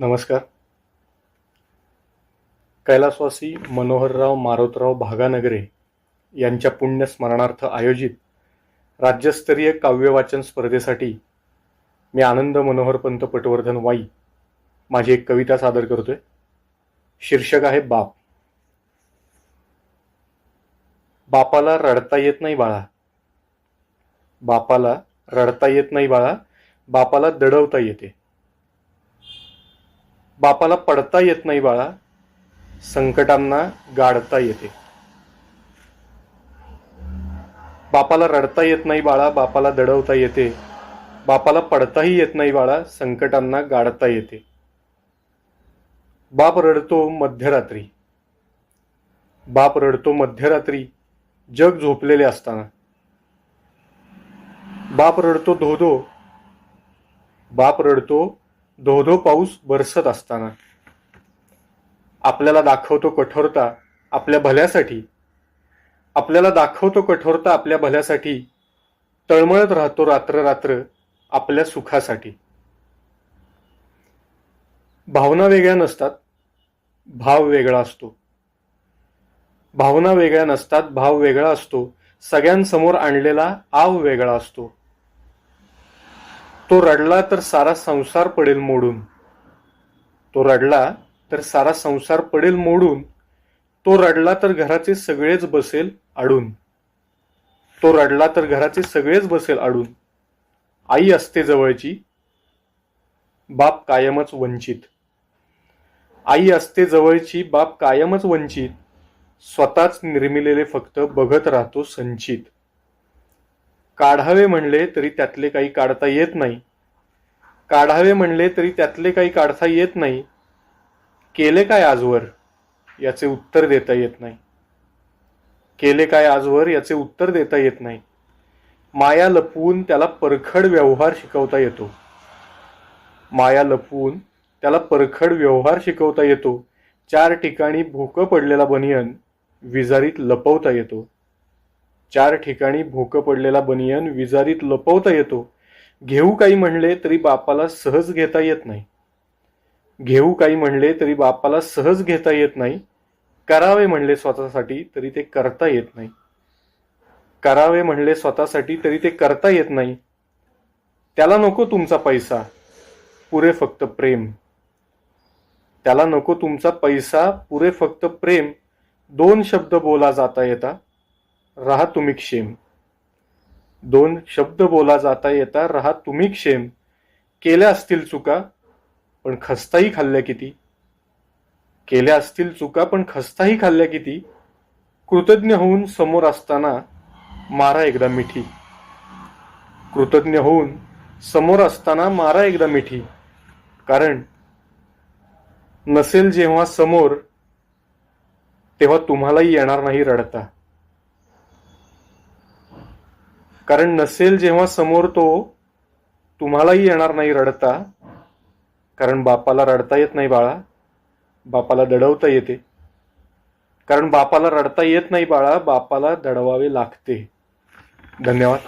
नमस्कार. कैलासवासी मनोहरराव मारोतराव भागानगरे यांच्या पुण्यस्मरणार्थ आयोजित राज्यस्तरीय काव्यवाचन स्पर्धेसाठी मी आनंद मनोहरपंत पटवर्धन वाई माझी एक कविता सादर करतोय. शीर्षक आहे बाप. बापाला रडता येत नाही बाळा. बापाला रडता येत नाही बाळा. बापाला दडवता येते. बापाला पडता येत नाही बाळा. संकटांना गाडता येते. बापाला रडता येत नाही बाळा बापाला दडवता येते. बापाला पडताही येत नाही बाळा संकटांना गाडता येते. बाप रडतो मध्यरात्री. बाप रडतो मध्यरात्री जग झोपलेले असताना. बाप रडतो धोधो. बाप रडतो धोधो पाऊस बरसत असताना. आपल्याला दाखवतो कठोरता आपल्या भल्यासाठी. आपल्याला दाखवतो कठोरता आपल्या भल्यासाठी. तळमळत राहतो रात्र रात्र आपल्या सुखासाठी. भावना वेगळ्या नसतात भाव वेगळा असतो. भावना वेगळ्या नसतात भाव वेगळा असतो. सगळ्यांसमोर आणलेला आव वेगळा असतो. तो रडला तर सारा संसार पडेल मोडून. तो रडला तर सारा संसार पडेल मोडून. तो रडला तर घराचे सगळेच बसेल अडून. तो रडला तर घराचे सगळेच बसेल अडून. आई असते जवळची बाप कायमच वंचित. आई असते जवळची बाप कायमच वंचित. स्वतःच निर्मिलेले फक्त बघत राहतो संचित. काढावे म्हणले तरी त्यातले काही काढता येत नाही. काढावे म्हणले तरी त्यातले काही काढता येत नाही. केले काय आजवर? याचे उत्तर देता येत नाही. केले काय आजवर? याचे उत्तर देता येत नाही. माया लपवून त्याला परखड व्यवहार शिकवता येतो. माया लपवून त्याला परखड व्यवहार शिकवता येतो. चार ठिकाणी भोकं पडलेला बनियन विजारीत लपवता येतो. चार ठिकाणी भोकं पडलेला बनियन विजारीत लपवता येतो. घेऊ काही म्हणले तरी बापाला सहज घेता येत नाही. घेऊ काही म्हणले तरी बापाला सहज घेता येत नाही. करावे म्हणले स्वतःसाठी तरी ते करता येत नाही. करावे म्हणले स्वतःसाठी तरी ते करता येत नाही. त्याला नको तुमचा पैसा. पुरे फक्त प्रेम. त्याला नको तुमचा पैसा. पुरे फक्त प्रेम. दोन शब्द बोला जाता येता. राहा तुम्ही क्षेम. दोन शब्द बोला जाता येता राहा तुम्ही क्षेम. केल्या असतील चुका पण खस्ताही खाल्ल्या किती? केल्या असतील चुका पण खस्ताही खाल्ल्या किती? कृतज्ञ होऊन समोर असताना मारा एकदा मिठी. कृतज्ञ होऊन समोर असताना मारा एकदा मिठी. कारण नसेल जेव्हा समोर तेव्हा तुम्हालाही येणार नाही रडता. कारण नसेल जेव्हा समोर तो तुम्हालाही येणार नाही रडता. कारण बापाला रडता येत नाही बाळा. बापाला दडवता येते. कारण बापाला रडता येत नाही बाळा बापाला दडवावे लागते. धन्यवाद.